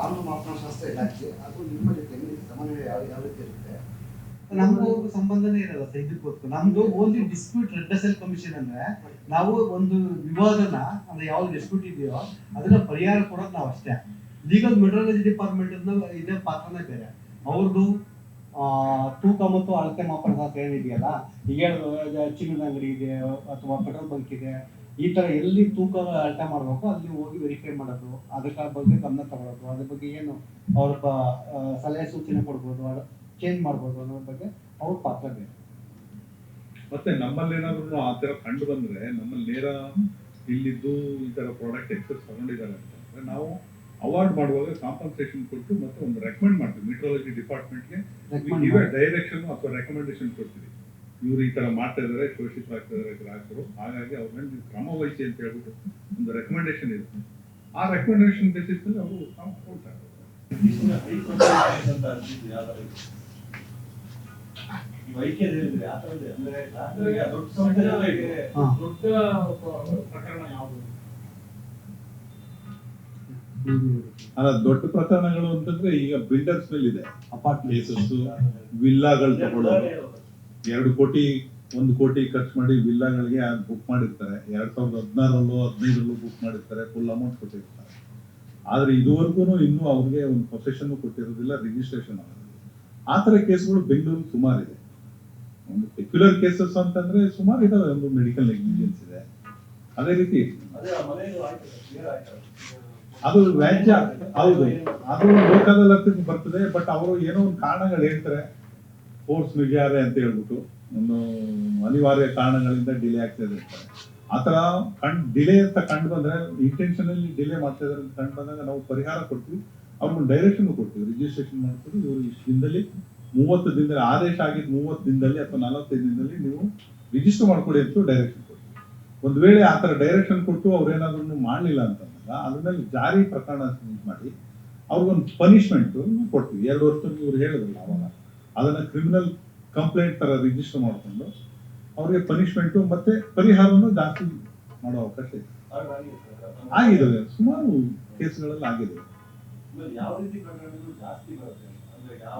ಕಾನೂನು ಮಾಪನಾಶಾಸ್ತ್ರ ಇಲಾಖೆ ಅದು ನಿಮ್ಮ ಜೊತೆ ಸಮನ್ವಯ ಯಾವ ಯಾವ ರೀತಿ ಇರುತ್ತೆ? ನಮ್ಗೂ ಸಂಬಂಧನೇ ಇರಲ್ಲ ಇದಕ್ಕೆ ಗೊತ್ತು. ನಮ್ದು ಓನ್ಲಿ ಡಿಸ್ಪ್ಯೂಟ್ ರೆಡ್ರೆಸಲ್ ಕಮಿಷನ್ ಅಂದ್ರೆ ನಾವು ಒಂದು ವಿವಾದನ, ಅಂದ್ರೆ ಯಾವ ಡಿಸ್ಪ್ಯೂಟ್ ಇದೆಯೋ ಅದನ್ನ ಪರಿಹಾರ ಕೊಡೋದು ನಾವು ಅಷ್ಟೇ. ಲೀಗಲ್ ಮೆಟ್ರಾಲಜಿ ಡಿಪಾರ್ಟ್ಮೆಂಟ್ ಇದೇ ಪಾತ್ರನೇ ಬೇರೆ. ಅವ್ರದ್ದು ತೂಕ ಮತ್ತು ಅಳತೆ ಮಾಪನ ಶಾಸ್ತ್ರ ಏನಿದೆಯಲ್ಲ, ಈಗ ಚಿನ್ನದ ಅಂಗಡಿ ಇದೆ, ಅಥವಾ ಪೆಟ್ರೋಲ್ ಬಂಕ್ ಇದೆ ಈ ತರ ಎಲ್ಲಿ ತೂಕ ಅಳತೆ ಮಾಡಬೇಕು ಅಲ್ಲಿ ಹೋಗಿ ವೆರಿಫೈ ಮಾಡೋದು ಅದಕ್ಕೆ ಬಗ್ಗೆ ಗಮನ ತಗೊಳ್ಳೋದು ಅದ್ರ ಬಗ್ಗೆ ಏನು ಅವ್ರ ಸಲಹೆ ಸೂಚನೆ ಕೊಡ್ಬೋದು ಚೇಂಜ್ ಮಾಡ್ಬೋದು ಅನ್ನೋದ್ರ ಬಗ್ಗೆ ಅವ್ರ ಪಾತ್ರ ಬೇಕು. ಮತ್ತೆ ನಮ್ಮಲ್ಲಿ ಏನಾದ್ರು ಆ ತರ ಕಂಡು ಬಂದ್ರೆ ನಮ್ಮಲ್ಲಿ ನೇರ ಇಲ್ಲಿದ್ದು ಈ ತರ ಪ್ರಾಡಕ್ಟ್ ಎಕ್ಸೆಸ್ ತಗೊಂಡಿದ್ದಾರೆ ಅಂತಂದ್ರೆ ನಾವು ಅವಾರ್ಡ್ ಮಾಡುವಾಗ ಕಾಂಪನ್ಸೇಷನ್ ಕೊಟ್ಟು ಮತ್ತೆ ಒಂದು ರೆಕಮೆಂಡ್ ಮಾಡ್ತೀವಿ. ಮೆಟ್ರಾಲಜಿ ಡಿಪಾರ್ಟ್ಮೆಂಟ್ಗೆ. ಡೈರೆಕ್ಷನ್ ಅಥವಾ ರೆಕಮೆಂಡೇಶನ್ ಕೊಡ್ತೀವಿ ಇವ್ರು ಈ ತರ ಮಾಡ್ತಾ ಇದಾರೆ ಶೋಷಿತರಾಗ್ತಾ ಇದ್ದಾರೆ ಗ್ರಾಹಕರು ಹಾಗಾಗಿ ಅವ್ರ ಮೇಲೆ ನೀವು ಕ್ರಮ ವಹಿಸಿ ಅಂತ ಹೇಳ್ಬಿಟ್ಟು ಒಂದು ರೆಕಮೆಂಡೇಶನ್ ಇದೆ. ಆ ರೆಕಮೆಂಡೇಶನ್ ಬೇಸಿಸ್ ಮೇಲೆ ಅವರು ಕ್ರಮ ಕೊಡ್ತಾರೆ ಹಾ. ದೊಡ್ಡ ಪ್ರಕರಣ ಯಾವುದು? ಅಲ್ಲ ದೊಡ್ಡ ಪ್ರಕರಣಗಳು ಅಂತಂದ್ರೆ ಈಗ ಬಿಲ್ಡರ್ಸ್ ಮೇಲೆ ಇದೆ ಅಪಾರ್ಟ್ಮೆಂಟ್ ಕೇಸಸ್ ವಿಲ್ಲಾಗಳು ತಗೊಳ್ಳೋದು. ಎರಡು ಕೋಟಿ ಒಂದು ಕೋಟಿ ಖರ್ಚು ಮಾಡಿ ವಿಲ್ಲಾಗಳಿಗೆ ಬುಕ್ ಮಾಡಿರ್ತಾರೆ. ಎರಡ್ ಸಾವಿರದ ಹದಿನಾರಲ್ಲೂ ಹದಿನೈದರಲ್ಲೂ ಬುಕ್ ಮಾಡಿರ್ತಾರೆ. ಫುಲ್ ಅಮೌಂಟ್ ಕೊಟ್ಟಿರ್ತಾರೆ. ಆದ್ರೆ ಇದುವರೆಗೂ ಇನ್ನೂ ಅವ್ರಿಗೆ ಒಂದು ಪೊಸೆಷನ್ ಕೊಟ್ಟಿರೋದಿಲ್ಲ ರಿಜಿಸ್ಟ್ರೇಷನ್ ಆಗೋದಿಲ್ಲ ಆ ಥರ ಕೇಸ್ಗಳು ಬೆಂಗಳೂರು ಸುಮಾರಿದೆ ಒಂದು ಪೆಕ್ಯುಲರ್ ಕೇಸಸ್ ಅಂತಂದ್ರೆ ಸುಮಾರು ಇದಾವೆ. ಒಂದು ಮೆಡಿಕಲ್ ನೆಗ್ಲಿಜೆನ್ಸ್ ಇದೆ. ಅದೇ ರೀತಿ ಅದು ವ್ಯಾಜ್ಯ. ಹೌದು. ಅದು ಲೋಕದಲ್ಲಿ ಬರ್ತದೆ ಬಟ್ ಅವರು ಏನೋ ಒಂದು ಕಾರಣಗಳು ಹೇಳ್ತಾರೆ. ಫೋರ್ಸ್ ಮಿಜಾರೆ ಅಂತ ಹೇಳ್ಬಿಟ್ಟು ಒಂದು ಅನಿವಾರ್ಯ ಕಾರಣಗಳಿಂದ ಡಿಲೇ ಆಗ್ತಾ ಇದೆ. ಆ ಥರ ಕಂಡ್ ಡಿಲೇ ಅಂತ ಕಂಡು ಬಂದ್ರೆ ಇಂಟೆನ್ಷನಲ್ಲಿ ಡಿಲೇ ಮಾಡ್ತಾ ಇದ್ದಾರೆ ಅಂತ ಕಂಡು ಬಂದಾಗ ನಾವು ಪರಿಹಾರ ಕೊಡ್ತೀವಿ. ಅವ್ರಿಗೊಂದು ಡೈರೆಕ್ಷನ್ ಕೊಡ್ತೀವಿ. ರಿಜಿಸ್ಟ್ರೇಷನ್ ಮಾಡ್ತೀವಿ. ಇವರು ಇಷ್ಟು ದಿನದಲ್ಲಿ ಮೂವತ್ತು ದಿನದಲ್ಲಿ ಆದೇಶ ಆಗಿದ್ದು ಮೂವತ್ತು ದಿನದಲ್ಲಿ ಅಥವಾ ನಲವತ್ತೈದು ದಿನದಲ್ಲಿ ನೀವು ರಿಜಿಸ್ಟರ್ ಮಾಡ್ಕೊಡಿ ಅಂತ ಡೈರೆಕ್ಷನ್ ಕೊಡ್ತೀವಿ. ಒಂದು ವೇಳೆ ಆ ಥರ ಡೈರೆಕ್ಷನ್ ಕೊಟ್ಟು ಅವ್ರೇನಾದ್ರೂ ಮಾಡಲಿಲ್ಲ ಅಂತಂದಾಗ ಅದ್ರ ಜಾರಿ ಪ್ರಕರಣ ಮಾಡಿ ಅವ್ರಿಗೊಂದು ಪನಿಷ್ಮೆಂಟು ಕೊಡ್ತೀವಿ. ಎರಡು ವರ್ಷ ಇವ್ರು ಹೇಳಿದ್ರಲ್ಲ ಅವಾಗ. ಅದನ್ನ ಕ್ರಿಮಿನಲ್ ಕಂಪ್ಲೇಂಟ್ ತರ ರಿಜಿಸ್ಟರ್ ಮಾಡಿಕೊಂಡು ಅವರಿಗೆ ಪನಿಷ್ಮೆಂಟ್ ಮತ್ತೆ ಪರಿಹಾರವನ್ನು ಜಾಸ್ತಿ ಮಾಡೋ ಅವಕಾಶ ಇದೆ. ಆಗಿದೆ ಸುಮಾರು ಕೇಸ್ಗಳಲ್ಲಿ ಆಗಿದೆ.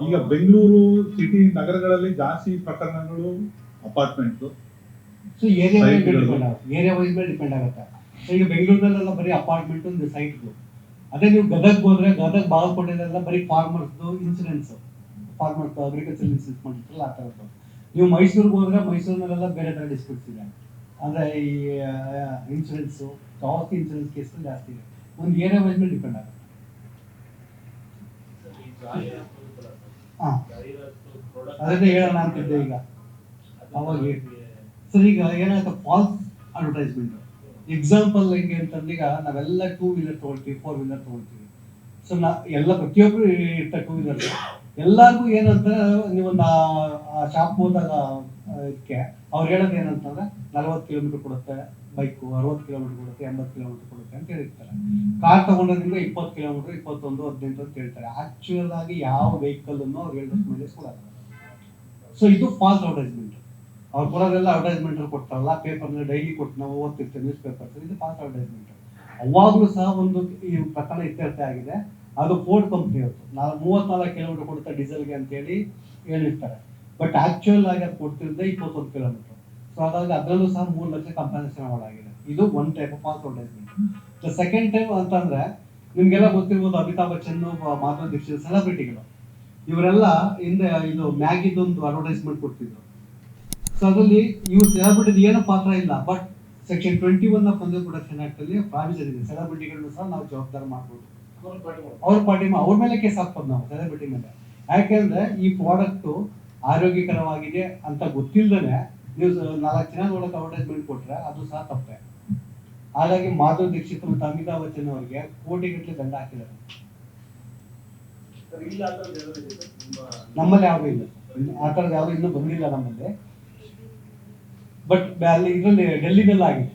ಈಗ ಬೆಂಗಳೂರು ಸಿಟಿ ನಗರಗಳಲ್ಲಿ ಜಾಸ್ತಿ ಪ್ರಕರಣಗಳು ಅಪಾರ್ಟ್ಮೆಂಟ್ ಸೊ ಏರಿಯಾ ಡಿಪೆಂಡ್ ಆಗುತ್ತೆ. ಏರಿಯಾ ವೈಸ್ ಮೇಲೆ ಡಿಪೆಂಡ್ ಆಗುತ್ತೆ. ಸೊ ಈಗ ಬೆಂಗಳೂರಲ್ಲೆಲ್ಲ ಬರೀ ಅಪಾರ್ಟ್ಮೆಂಟ್ ಒಂದು ಸೈಟ್ಗಳು ಅದೇ ನೀವು ಗದಗ್ ಹೋದ್ರೆ ಗದಗ್ ಬಾಗಲಕೋಟೆಲೆಲ್ಲ ಬರೀ ಫಾರ್ಮರ್ಸ್ದು ಇನ್ಸೂರೆನ್ಸ್ ಫಾರ್ಮರ್ಸ್ ಅಗ್ರಿಕಲ್ಚರ್ ಇನ್ಸೂರೆನ್ಸ್ ಮಾಡಿರ್ತಾರಲ್ಲ ಆ ಥರದ್ದು ನೀವು ಮೈಸೂರಿಗೆ ಹೋದ್ರೆ ಮೈಸೂರಿನಲ್ಲೆಲ್ಲ ಬೇರೆ ಥರ ಡಿಸ್ಪ್ಯೂಟ್ಸ್ ಇದೆ. ಅಂದರೆ ಈ ಇನ್ಸೂರೆನ್ಸು ಜಾಸ್ತಿ ಇನ್ಸೂರೆನ್ಸ್ ಕೇಸ್ ಜಾಸ್ತಿ ಇದೆ. ಒಂದು ಏರಿಯಾ ವೈಸ್ ಮೇಲೆ ಡಿಪೆಂಡ್ ಆಗುತ್ತೆ. ಹಾಂ. ಅದನ್ನೇ ಹೇಳೋಣ ಅಂತಿದ್ದೆ ಈಗ. ಅವಾಗ ಸರ್, ಈಗ ಏನಾಗುತ್ತೆ? ಫಾಲ್ಸ್ ಅಡ್ವರ್ಟೈಸ್ಮೆಂಟ್ ಎಕ್ಸಾಂಪಲ್ ಹೆಂಗೆ ಅಂತಂದ್ರೆ, ಈಗ ನಾವೆಲ್ಲ ಟೂ ವೀಲರ್ ತಗೊಳ್ತೀವಿ ಫೋರ್ ವೀಲರ್ ತಗೊಳ್ತೀವಿ. ಸೊ ನಾ ಎಲ್ಲ ಪ್ರತಿಯೊಬ್ಬರು ಇರ್ತಾರೆ ಟೂ ವೀಲರ್ ಎಲ್ಲರಿಗೂ ಏನಂತ ನೀವೊಂದು ಶಾಪ್ ಆ, ಇದಕ್ಕೆ ಅವ್ರು ಹೇಳೋದು ಏನಂತಂದ್ರೆ ನಲವತ್ತು ಕಿಲೋಮೀಟರ್ ಕೊಡುತ್ತೆ ಬೈಕು ಅರವತ್ತು ಕಿಲೋಮೀಟರ್ ಕೊಡುತ್ತೆ ಎಂಬತ್ತು ಕಿಲೋಮೀಟರ್ ಕೊಡುತ್ತೆ ಅಂತ ಹೇಳಿರ್ತಾರೆ. ಕಾರ್ ತಗೊಂಡ್ರಿಂದ ಇಪ್ಪತ್ತು ಕಿಲೋಮೀಟರ್ ಇಪ್ಪತ್ತೊಂದು ಹದಿನೆಂಟು ಅಂತ ಹೇಳ್ತಾರೆ. ಆಕ್ಚುಯಲ್ ಆಗಿ ಯಾವ ವೆಹಿಕಲ್ ಅನ್ನು ಅವ್ರು ಹೇಳಿದಷ್ಟು ಮೇಲೆ ಕೊಡಲ್ಲ. ಸೊ ಇದು ಫಾಲ್ಸ್ ಅಡ್ವರ್ಟೈಸ್ಮೆಂಟ್ ಅವ್ರು ಕೊಡೋದೆಲ್ಲ ಅಡ್ವರ್ಟೈಸ್ಮೆಂಟ್ ಕೊಡ್ತಾರಲ್ಲ ಪೇಪರ್ನ ಡೈಲಿ ಕೊಟ್ಟು ನಾವು ಓದ್ತಿರ್ತೇವೆ ನ್ಯೂಸ್ ಪೇಪರ್ಸ್ ಇದು ಫಾಲ್ಸ್ ಅಡ್ವರ್ಟೈಸ್ಮೆಂಟ್ ಅವಾಗಲೂ ಸಹ ಒಂದು ಈ ಪ್ರಕರಣ ಇತ್ಯರ್ಥ ಆಗಿದೆ. ಅದು ಫೋರ್ಡ್ ಕಂಪ್ನಿ ಅವರು ನಾವು ಮೂವತ್ನಾಲ್ಕು ಕಿಲೋಮೀಟರ್ ಕೊಡುತ್ತೆ ಡೀಸೆಲ್ಗೆ ಅಂತೇಳಿ ಹೇಳಿರ್ತಾರೆ. ಬಟ್ ಆಕ್ಚುಯಲ್ ಆಗಿ ಅದು ಕೊಡ್ತಿರೋದೇ ಇಪ್ಪತ್ತೊಂದು ಕಿಲೋಮೀಟರ್ ಸೊ ಹಾಗಾಗಿ ಅದರಲ್ಲೂ ಸಹ ಮೂರು ಲಕ್ಷ ಕಂಪನ್ಸೇಷನ್ ಮಾಡಾಗಿದೆ ಇದು one type of advertisement the second type ಅಂತಂದ್ರೆ, ನಿಮ್ಗೆಲ್ಲ ಗೊತ್ತಿರ್ಬೋದು ಅಮಿತಾಬ್ ಬಚ್ಚನ್ ಮಾಧವ ದೀಕ್ಷಿತ್ ಸೆಲೆಬ್ರಿಟಿಗಳು ಇವರೆಲ್ಲ ಹಿಂದೆ ಇದು ಮ್ಯಾಗಿದೊಂದು ಅಡ್ವರ್ಟೈಸ್ಮೆಂಟ್ ಕೊಡ್ತಿದ್ರು. ಸೊ ಅದರಲ್ಲಿ ಇವ್ರು ಸೆಲೆಬ್ರಿಟಿ ಏನೋ ಪಾತ್ರ ಇಲ್ಲ. But section twenty one of production act ಅಲ್ಲಿ ಪ್ರಾವಿಷನ್ ಇದೆ. ಸೆಲೆಬ್ರಿಟಿಗಳನ್ನು ಸಹ ನಾವು ಜವಾಬ್ದಾರಿ ಮಾಡ್ಬೋದು. ಅವ್ರ ಪಾರ್ಟಿ ಅವ್ರ ಮೇಲೆ ಕೇಸ್ ಹಾಕ್ಬೋದು ನಾವು ಸೆಲೆಬ್ರಿಟಿ ಮೇಲೆ? ಯಾಕೆಂದ್ರೆ ಈ ಪ್ರಾಡಕ್ಟ್ ಆರೋಗ್ಯಕರವಾಗಿದೆ ಅಂತ ಗೊತ್ತಿಲ್ಲದೇ ನೀವು ನಾಲ್ಕು ಜನ ನೋಡಕ್ ಅಡ್ವರ್ಟೈಸ್ಮೆಂಟ್ ಕೊಟ್ರೆ ಅದು ಸಹ ತಪ್ಪೆ. ಹಾಗಾಗಿ ಮಾಧವ್ ದೀಕ್ಷಿತ್ ಮತ್ತು ಅಮಿತಾಬ್ ಬಚ್ಚನ್ ಅವರಿಗೆ ಕೋಟಿಗಟ್ಟಲೆ ದಂಡ ಹಾಕಿದ್ದಾರೆ. ನಮ್ಮಲ್ಲಿ ಯಾವುದೂ ಇಲ್ಲ ಆ ಥರದ್ದು ಯಾವುದೂ ಇನ್ನೂ ಬಂದಿಲ್ಲ ನಮ್ಮಲ್ಲಿ. ಬಟ್ ಅಲ್ಲಿ ಇದರಲ್ಲಿ ಡೆಲ್ಲಿನಲ್ಲಿ ಆಗಿದೆ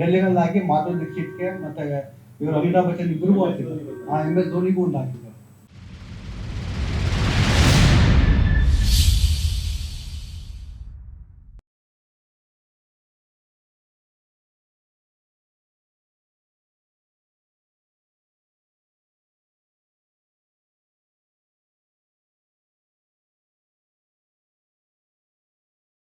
ಡೆಲ್ಲಿನಲ್ಲಿ ಆಗಿ ಮಾಧವ್ ದೀಕ್ಷಿತ್ಗೆ ಮತ್ತೆ ಇವರು ಅಮಿತಾಬ್ ಬಚ್ಚನ್ ಇಬ್ಬರಿಗೂ ಹಾಕಿದ್ರು ಆ ಎಂ ಎಸ್ ಧೋನಿಗೂ ಒಂದು ಹಾಕಿದ್ದಾರೆ